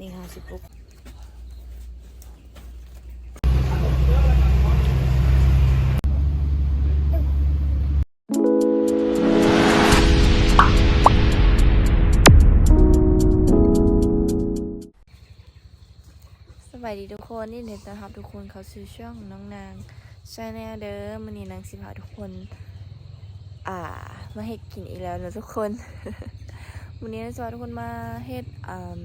นี่ค่ะสิปุ๊กสวัสดีทุกคนนี่เด็ดนะครับทุกคนเขาซื้อช่องน้องนางชาแนลเด้อมันนี่นางสิพาทุกคน อ่า มาเฮ็ดกินอีกแล้วนะทุกคน วันนี้จะพาทุกคนมาเฮ็ดอ่า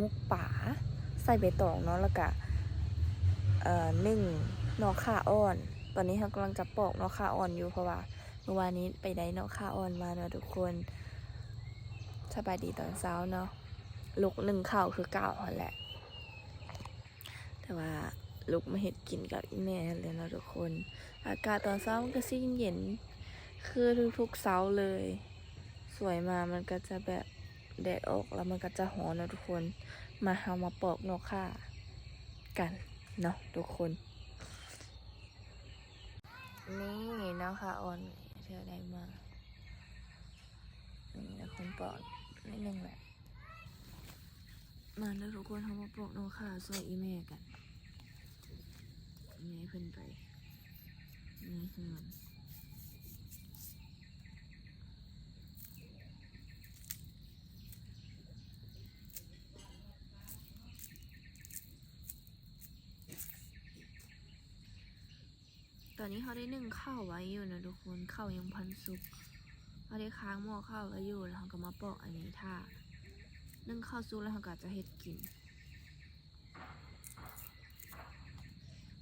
มุกป่าใส่ใบตองเนาะแล้วก็เอ่อนึ่งนอกข่าอ่อน ตอนนี้เรากำลังจะปอกนอกข่าอ่อนอยู่เพราะว่าเมื่อวานนี้ไปได้นอกข่าอ่อนมาเนาะทุกคนสบายดีตอนเช้าเนาะลุกหนึ่งข้าวคือเก่าหันแหละ แต่ว่าลุกมาเฮ็ดกินกับอีแม่เลยเนาะทุกคน อากาศตอนเช้ามันก็ซิเย็นคือทุกๆเช้าเลย สวยมามันก็จะแบบ แดดออกแล้วมันก็จะหอนนะทุกคน มาเฮามาปอกนกข่ากันเนาะทุกคน นี่เนาะค่ะออนเธอได้มา นี่นะคนปอกนิดนึงแหละ มาแล้วทุกคนเฮามาปอกนกข่าสวยอีแม่กันอีแม่เพิ่นไปนี่คือมัน อนนี้เขาได้นึ่งข้าวไว้อยู่นะทุกคนข้าวยังพันสุกเขาได้ค้างหม้อข้าวไว้อยู่แล้วเขาก็มาปอกอันนี้ท่านึ่งข้าวสุกแล้วเขาก็จะเฮ็ดกิน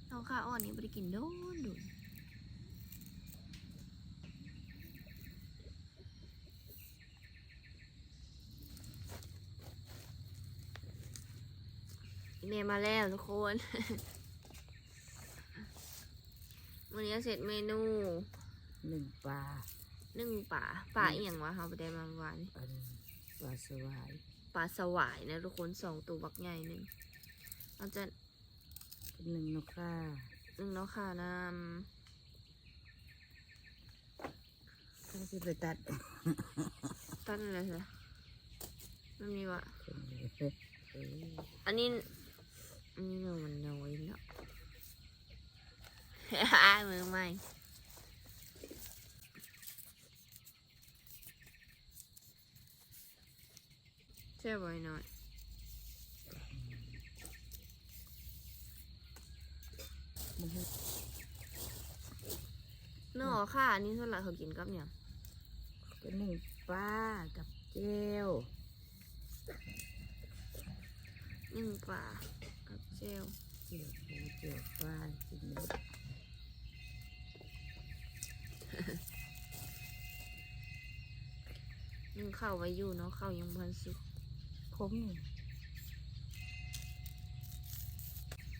เอาข้าวอ่อนนี้ไม่ได้กินโดนดนเมมาแล้วทุกคน นนี้เสร็จเมนูหนึ่งปลานึ่งป่าป่าอีหยังวะเขาไปได้มาเมื่อวานอันปลาสวายป่าสวายนะทุกคนสองตัวบักใหญ่หนึ่งเราจะเป็นหนึ่งนกข่านึ่งเนาะค่ะน้ถ้าที่ไปตัดำตั้นอะไรสิมันมีวะเป็นเลยเอออันนี้อันนี้เนื้อมันน้อยเนาะ มือใหม่เชื่อบ่อยหน่อยนให้เนื้อค่ะอันนี้ส่วนหลักเขากินกับเนี่ยงเป็นหนึ่งปลากับเจลหนึ่งปลากับเจลเจลปูเจลปลากินเลย นึ่งข้าวไว้อยู่เนาะข้าวยังพันสุกคมนี่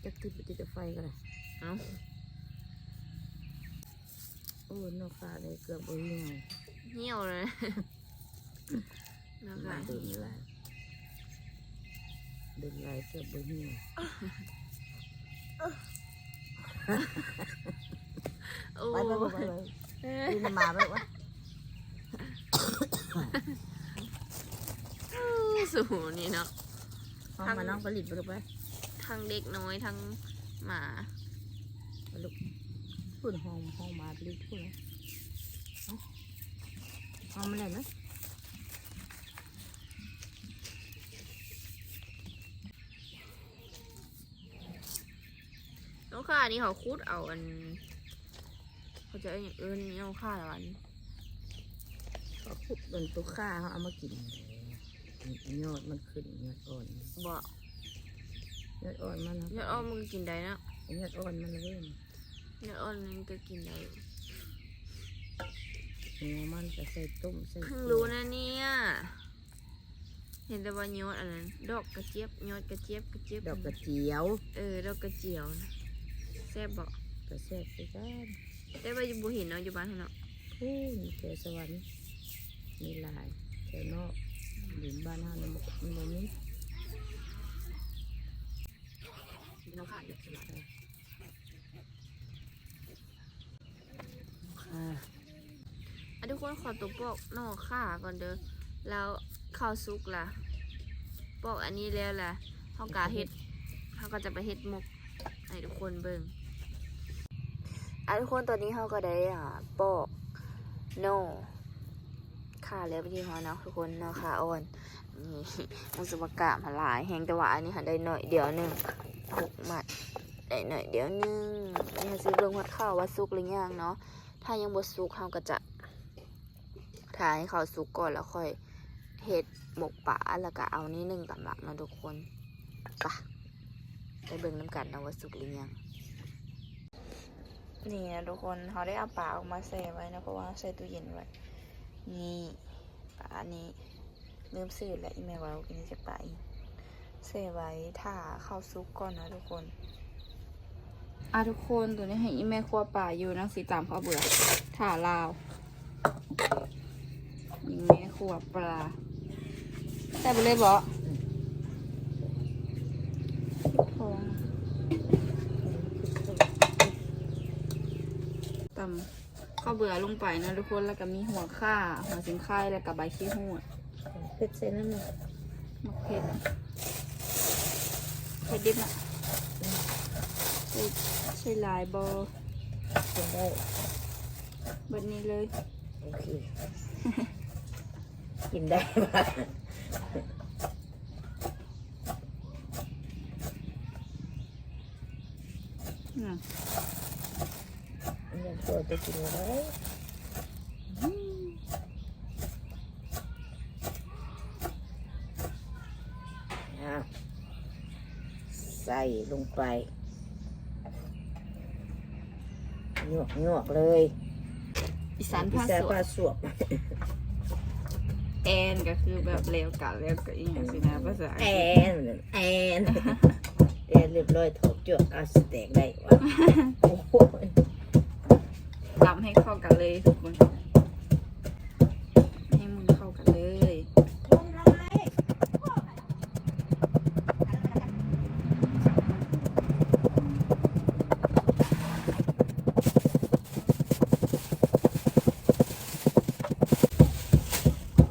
จะติดไปติดกับไฟก็ได้เอ้าโอ้นกข่าเลยเกือบบ่เหี่ยวเหี่ยวเลยแล้วก็มาเดินลายเดินลายเกือบบ่เหี่ยวโอ้ไปไปไป ไปไปดูมาไปวะสูนี่เนาะห้องมาน้องผลิตไปลูกไปทั้งเด็กน้อยทั้งหมาไปลูกพูดห้องห้องมาผลิตพูดนะเอ้าห้องมันอะไรนะน้องข้านี่เขาคูดเอาอัน เขาจะเอาอย่างอื่นนี่น้องข้าละวันเขาขุดเป็นตัวข้าเขาเอามากินนี่ยอดมันขึ้นยอดอ่อนบ่ยอดอ่อนมันนะยอดอ้อมมึงกินได้เนาะยอดอ่อนมันเลยยอดอ้อมมึงก็กินได้หัวมันจะใส่ต้มใส่เพิ่งรู้นะเนี่ยเห็นแต่ว่ายอดอันนั้นดอกกระเจี๊ยบยอดกระเจี๊ยบกระเจี๊ยบดอกกระเจียว เออดอกกระเจียวนะแซ่บบอกกระแซ่บไปกัน แต่ว่าอยู่บ่เห็นเนาะอยู่บ้านเขาเนาะพูนแถวสวรรค์มีหลายแถวนอกหรือบ้านห้ามันมันบ่มีเราขายอยู่ที่ไหนค่ะอะทุกคนขอตัวปอกหน่อข่าก่อนเด้อแล้วข้าวซุกล่ะปอกอันนี้แล้วล่ะเขากะเฮ็ดเขาก็จะไปเฮ็ดหมกให้ทุกคนเบิ่ง อะทุกคนตอนนี้เขาก็ได้อ่าปอกโน่ขาแล้วไปที่เขาเนาะทุกคนเนาะขาอ่อนนี่มันสุปกะมาหลายแหงแต่ว่าอันนี้หันได้หน่อยเดียวหนึ่งหกหมัดได้หน่อยเดียวหนึ่งนี่ซื้อเบิ่งวัดข้าวว่าสุกหรือยังเนาะถ้ายังบ่สุกเขาก็จะถ่ายให้เขาสุกก่อนแล้วค่อยเฮ็ดหมกป่าแล้วก็เอานี่หนึ่งตำลักเนาะทุกคนไปะไปเบิ่งน้ำกันนะว่าสุกหรือยัง นี่นะทุกคนเขาได้เอาปลาออกมาใส่ไว้นะเพราะว่าใส่ตู้เย็นไว้ นี่ปลาอันนี้ลืมซื้อแล้วอีเมลว่ากินจะไปใส่ไว้ถ้าเข้าซุกก่อนนะทุกคนอะทุกคนตัวนี้ให้อีเมลครัวป่าอยู่นังสีตามเขาเบื่อถ่าลาวอีเมลครัวปลาใส่ไปเลยบ่ทอง ตำข้าวเบื่อลงไปนะทุกคนแล้วก็มีหัวข่าหัวสิงไข่แล้วก็ใบขี้หูดเผ็ดเส้นนั่นน่ะมะเขือเผ็ดดิบอะใส่ใส่หลายบอกินได้แบบนี้เลย โอเค กินได้ป่ะอืม ยังตัวจะ กินได้อะใส่ลงไปหยวกหยวกๆเลยอีสานภาคอีสานสวผ้านสวบแอนก็คือแบบเลวกะเลวกะอีกอย่างสินะภาษาอังแอกฤษนแอนแอนเรียบร้อยถกจวกเอาสเต็กได้วะโอ้โหตำให้เข้า กันเลยทุกคน ให้มันเข้ากันเลย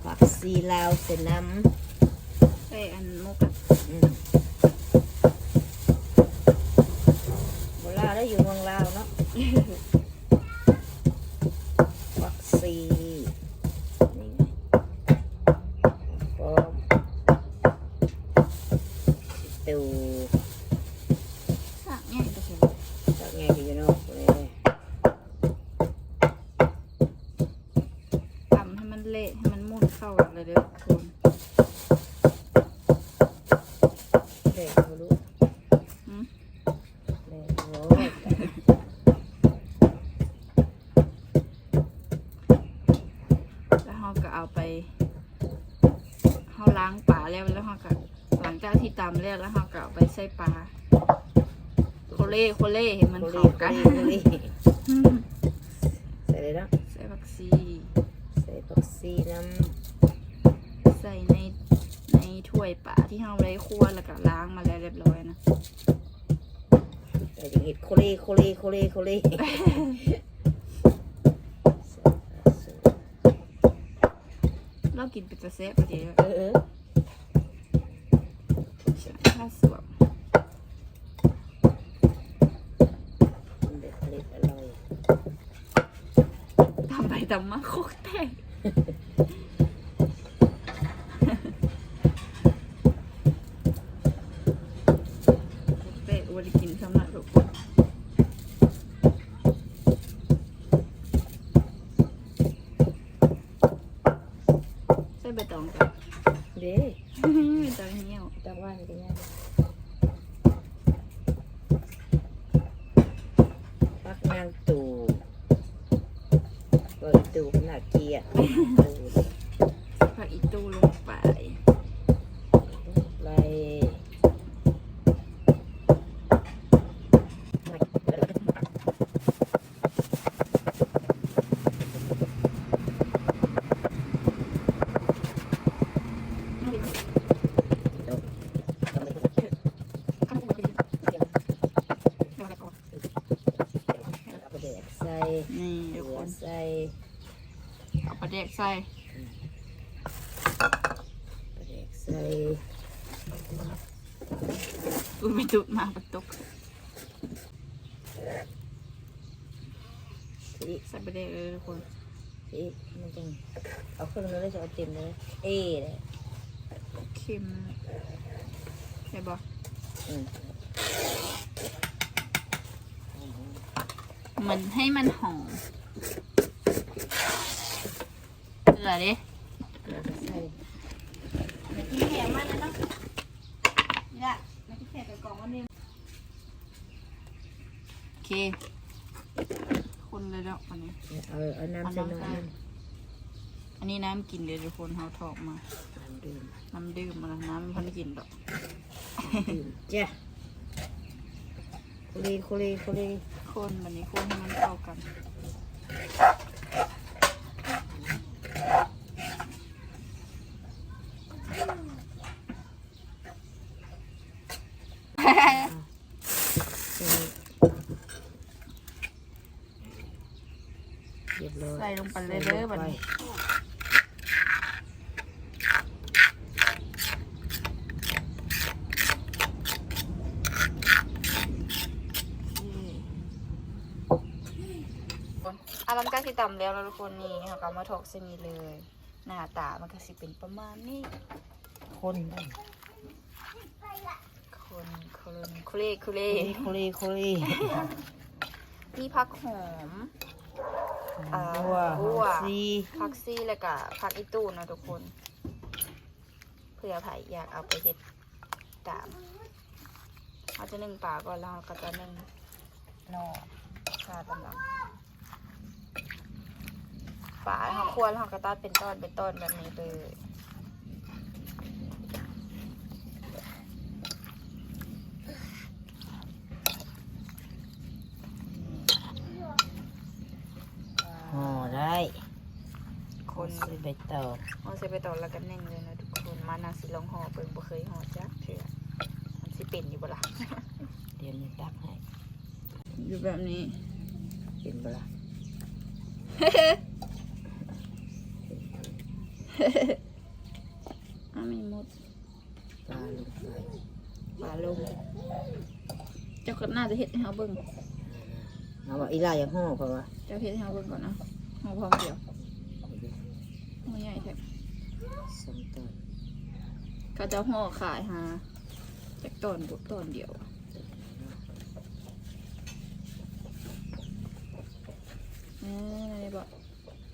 ผักซีลาวเสร็จน้ใส่อันมกอะำอืมโบราณได้อยู่เมืองลาวเนาะ ผักซีนี่ไงพร้อมตู สักง่ายก็ใช่ จากไงที่อยู่เนอกเลย ตำให้มัน เละให้มันมุ่นเข้ากันเลยเด้อทุกคนเด็กเขารู้อืมเด็กโอ้ยแล้วเราก็เอาไปเราล้างปลาแล้วแล้วเราก็หลังจากที่ตำแล้วแล้วเราก็เอาไปใส่ปลาโคเล่โคเล่เห็นมันโคลีเข้ากัน โคลีโคลี กินเป็นตะเซฟประเดี๋ยวเออเออถ้าสวมเด็ดเล็ดอร่อยทำไปทำมาโคกแตกเตะวันกินสำหรับทุกคน ใส่ใบตองกัน เด้ ใบตองเหี่ยว จังว่านี่ก็ง่ายปักนางตู่ก็อีตู่ขนาดเกียร์ตู่ผักอีตูลงไปไรเอาไปแดกใส่ นี่ เห ทุก ลื ค อน ใส่ เอาปลา แดกใส่ไปแดกใส่ตูดไปตูดมาประตกสิใส่ไปได้เลยทุกคนสิมันจังเอาขึ้นมาเลยจะเอาเต็มเลย เอ้เลยเค็มใช่ปะอืมมันให้มันหอมเห ลือดิแล้วก็ใส่กินแขกมันนะเนาะนี่ละมากินแขกกับกล่องวันนี้โอเค คนเลยแล้ววันนี้ เอาเอาน้ำใส่หน่อยนึงอันนี้น้ำกินเดี๋ยวทุกคนเขาถอกมา น้ำดื่มน้ำดื่มมาแล้วน้ำไม่พันกินดอก ดื่มจ้ะคุรีคุรีคุรีคนวันนี้คนให้มันเข้ากัน เรียบร้อย ใส่ลงไปเลยเด้อบัดนี้ ต่ำแล้วแล้วทุกคนนี่เขาก็มาถกเส้นนี้เลย หน้าตามันก็สิเป็นประมาณนี้ คนคนคนคุเล่คุเล่คุรีคุรีมีผักหอมอาบัวบัวซีผักซี่แล้วก็ผักอีตูนนะทุกคนเผื่อไผอยากเอาไปเฮ็ดตามเขาจะนึ่งปลาก่อนแล้วก็จะนึ่งหนอชาตำลัง ปลาเขาควรเขาก็ตัดเป็นตอนเป็นตอนแบบนี้เลยห่อได้คนใส่ใบตองเอาใส่ไปตอนแล้วก็นึ่งเลยนะทุกคนมานาสิลองห่อเปิ่งบ่เคยห่อจ้ะเถื่อมันสิเป็นอยู่บ่ล่ะเดี๋ยวนี้ตักให้อยู่แบบนี้เป็นเวลา อ้าวไม่หมดปลาลงไปปลาลงเจ้าก็น่าจะเห็ดให้เขาเบิ่งเอาว่าอีลาอย่างห่อเพราะว่าเจ้าเห็ดให้เขาเบิ่งก่อนนะห่อพร้อมเดียวห่อใหญ่แท้สองตอนเขาจะห่อขายหาจากตอนบุตอนเดียวเอออะไรบอก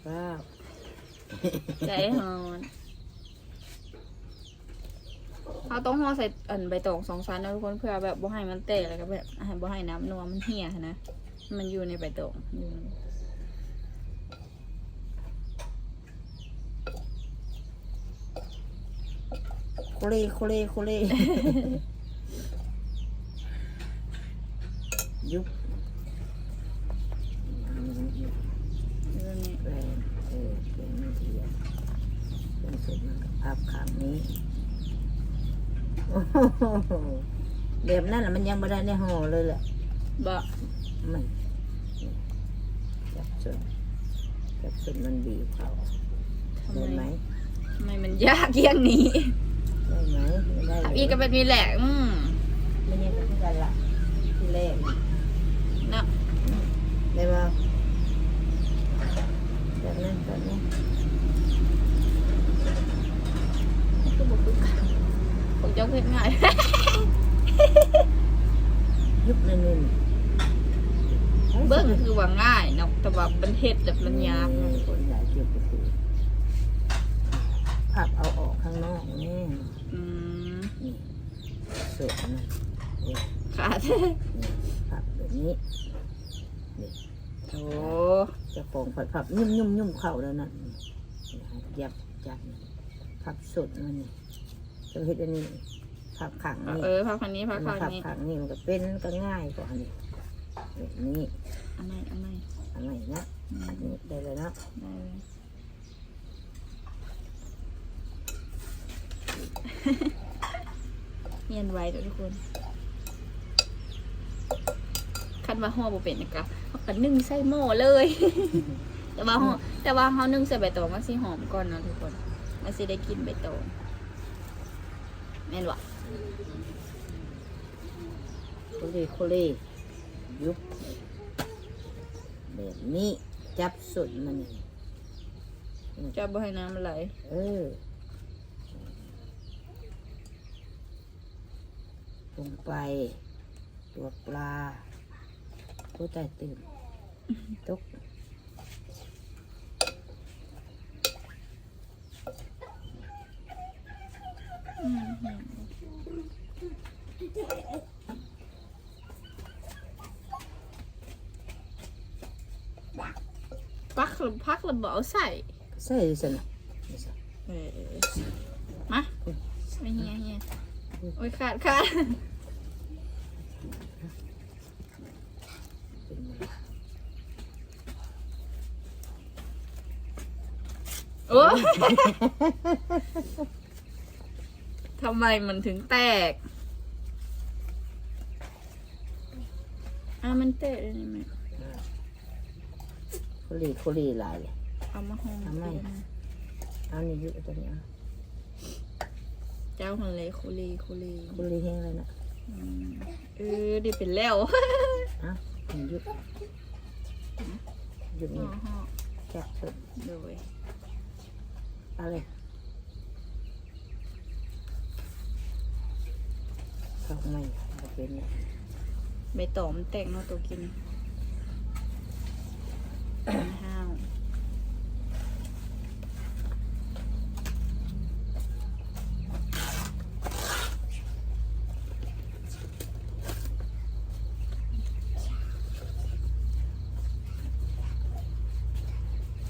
ว้าว ใจหอนเขาต้องห่อใส่อันใบตองสองชั้นนะทุกคนเพื่อแบบบ่ให้มันแตกแล้วก็แบบให้บ่ให้น้ำนัวมันเหี่ยนะ มันอยู่ในใบตองอยู่ในคุรีคุรีคุรียุบ อยู่ใน แรงเออเป็นไม่ดีอะเป็นเสร็จมัน กับภาพขางนี้โอ้โหแบบนั้นแหละมันยังไม่ได้ในห่อเลยแหละบ่มันจับส่วนจับส่วนมันบีบเขาทำได้ไหไมมทำไมมันยากเยี่ยงนี้ได้ไหมไม่ได้อีกก็แบบนี้แหละอืมไม่ยังก็คือกันละที่แรกเนาะได้ป่ะแบบนั้นแบบนี้ คือบุคือกันผม จะเฮ็ดง่าย ยุบนั่นนี่เบิ้งคือว่าง่ายเนาะแต่ว่าเป็นเฮ็ดแบบมันยากนี่เนาะคนหลายจุดก็คือพับเอาออกข้างนอกนี่อืมนี่สุดนะนี่ขาดนี่พับแบบนี้โอ้จะฟองผัดผับยุ่มยุ่มยุ่มเข่าแล้วนั่นนี่ยับจับพับสุดมันนี่ จะเห็ดอันนี้พับขังนี่เออพักคันนี้พักมาคันพับนี้ขังนี่มันก็เป็นก็ง่ายกว่าอันนี้แบบนี้อันไหนอันไหนอะไรนะอันนี้ได้เลยนะได้เลยเงียนไว้เด้อทุกคนคันว่าห่อบ่เป็นนะกะเขาก็นึ่งใส่หม้อเลย แต่ว่าห่อแต่ว่าเขานึ่งใส่ใบตองมันสิหอมก่อนเนาะทุกคนมันสิได้กลินใบตอง แม่นวะโคลีโคลียุบแบบนี้จับสุดมันนี่จะบ่ให้น้ำมันไหล เออลงไป ตัวปลาตัวใต้ตื่นตก ปักหรือพักหรือบ่เอาใส่ใส่สนะไม่ใส่เออมาไม่เฮียเฮียโอ้ยขาดขาดเป็นไงโอ้ยทำไมมันถึงแตก อะมันแตกเลยนี่แม่โคลีโคลีหลายเลย เอามาห้องทำไม เอานี่ยุบตัวนี้เอาเจ้าคนเลยโคลีโคลีโคลีแห้งเลยนะอืมเออดีเป็นแล้วอะนี่ยุบยุบห่นี่อห่อจับสุดโดยเอาเล เข้าไม่เอาเป็นเนี่ยใบตอมแตกเนาะตัวกินห้าว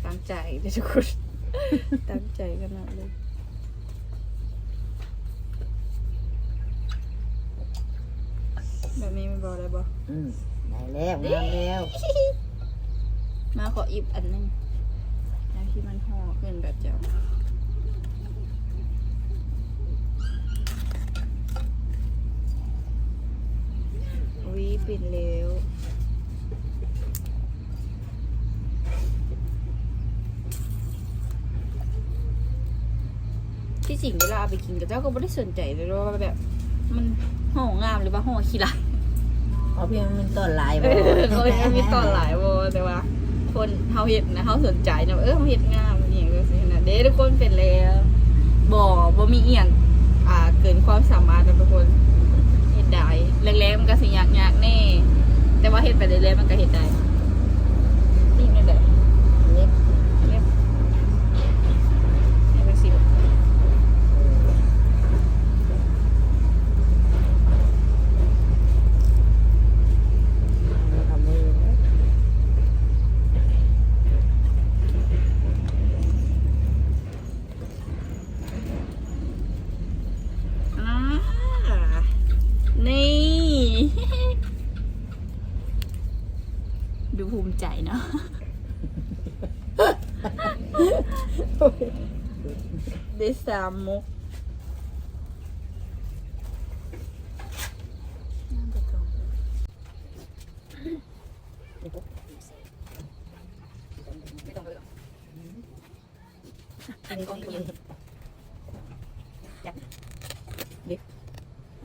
ตั้งใจเลยทุกคนตั้งใจกันนะเลย แบบ นี้ไม่บอกได้บ่อืมได้แล้วงามแล้วมาขออีบอันหนึงแล้วที่มันห่อขึ้นแบบเจ้าวิปิดเร็วที่จริงเวลาเอาไปกินกับเจ้าก็ไม่ได้สนใจเลยว่าแบบ มันห่องามหรือว่าห่อขี้ไร เขาเพียงมันต้นลายเออเขาจะมีตอนหลายโวแต่ว่า คนเขาเห็นนะเขาสนใจนะเออเขาเห็นงามอหย่างเงี้ยนะเด้ทุกคนเป็นแล้วบ่บ่มีเอียงอ่าเกินความสามารถนะทุกคนเห็นได้แรกๆมันก็สิยากยากๆแน่แต่ว่าเห็นไปเรื่อยๆมันก็เห็นได้นี่นี่แหละ นี่ เรียบนี่เป็นสิ เอามือนะ อ่านี่ ดูภูมิใจเนาะ ได้สามมุกอันนี้ก็คือ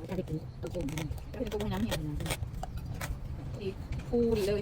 ถ้าได้กินตัวเก่งมัน เป็นกุ้งน้ำเหี่ยวดีฟูดีเลย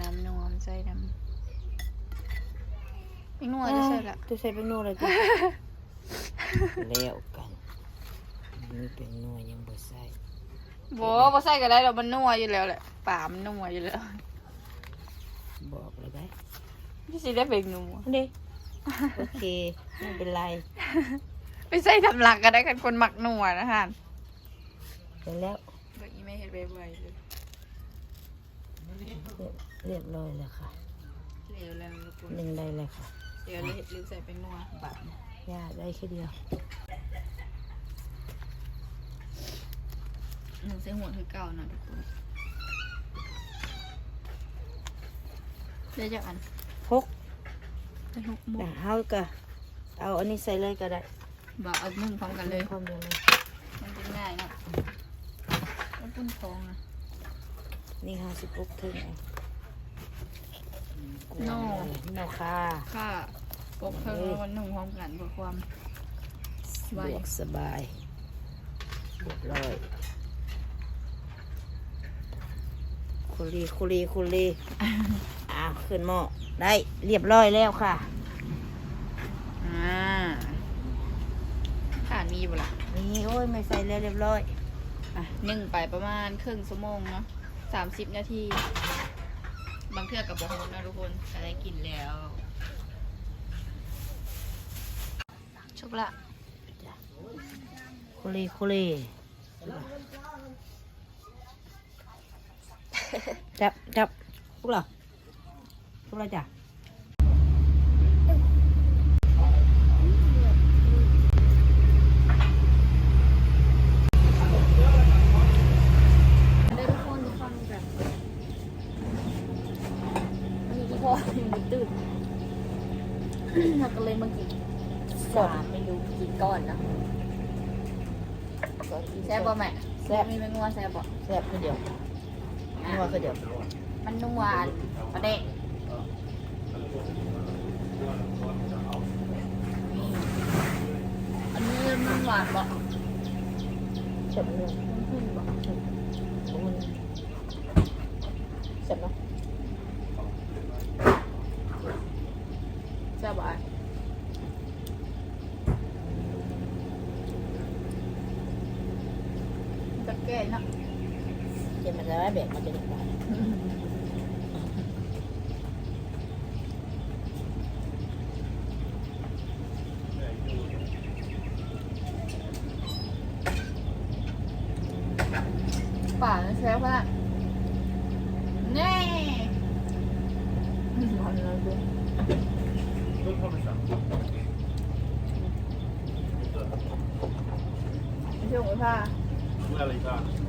น้ำนวม ใส่น้ำไม่นัวจะใส่ละจะใส่เป็นนัวเลยจ้ะแล้วกันนี่เป็นนัวยังบ่ใส่โบ่บ่ใส่ก็ได้เรามันนัวอยู่แล้วแหละป่ามันนัวอยู่แล้วบอกเลยได้พี่สิได้เป็นนัวเด้โอเคไม่เป็นไรไปใส่ทำหลักก็ได้กันคนหมักนัวนะฮะเป็นแล้วเมื่อกี้ไม่เห็นใบๆเลย เรียบร้อยแล้วค่ะเรีเดี๋ยวแล้วทุกคนหนึ่งได้เลยค่ะเดี๋ยวเลยลืมใส่เป็นนัวบาทย่าได้แค่เดียวหนึ่งใส่หัวคือเก่านะทุกคนได้จากอันหกได้หกโมแต่งเฮาก็เอาอันนี้ใส่เลยก็ได้บอกเอานึ่งพร้อมกันเลยความเดียวเลยมันจะง่ายเนาะแล้วปุ้นทองนะ นี่ห้าสิบหกถึงเองโน่ โนค่ะ ค่าปกเพิ่มวันหนึ่งพร้อมกันเพื่อความสะดวกสบายเรียบร้อยคุรีคุรีคุรีอ้าวขึ้นหม้อได้เรียบร้อยแล้วค่ะ อ่าผ่านมีบ่ล่ะนี่โอ้ยไม่ใส่แล้วเรียบร้อย อะนึ่งไปประมาณครึ่งชั่วโมงเนาะ สามสิบนาที บางเทื่อกับบะฮนนะทุกคนจะได้กินแล้วชุกละคุรีคุรีจับจับพวกเราพวกเราจ้ะ ได้ทุกคนทุกคนแบบอันนี้ก็พอยังไม่ตื่นเราก็เลยมากิน สามเมนูกินก่อนนะแซ่บป่ะแม่แซ่บมีเป็นงัวแซ่บป่ะแซ่บคือเดียวนัวคือเดียว มันนัวประเด็กอันนี้มันหวานป่ะแซ่บเนื้อมันขึ้นป่ะของมันแซ่บเนาะ แซ่บป่ะตะแก่เนาะ เจ็บมันจะได้แบบมันเป็นแบบ ป่าแซ่บป่ะแน่มันเลยดูไม่ใช่หมูผ้า Moving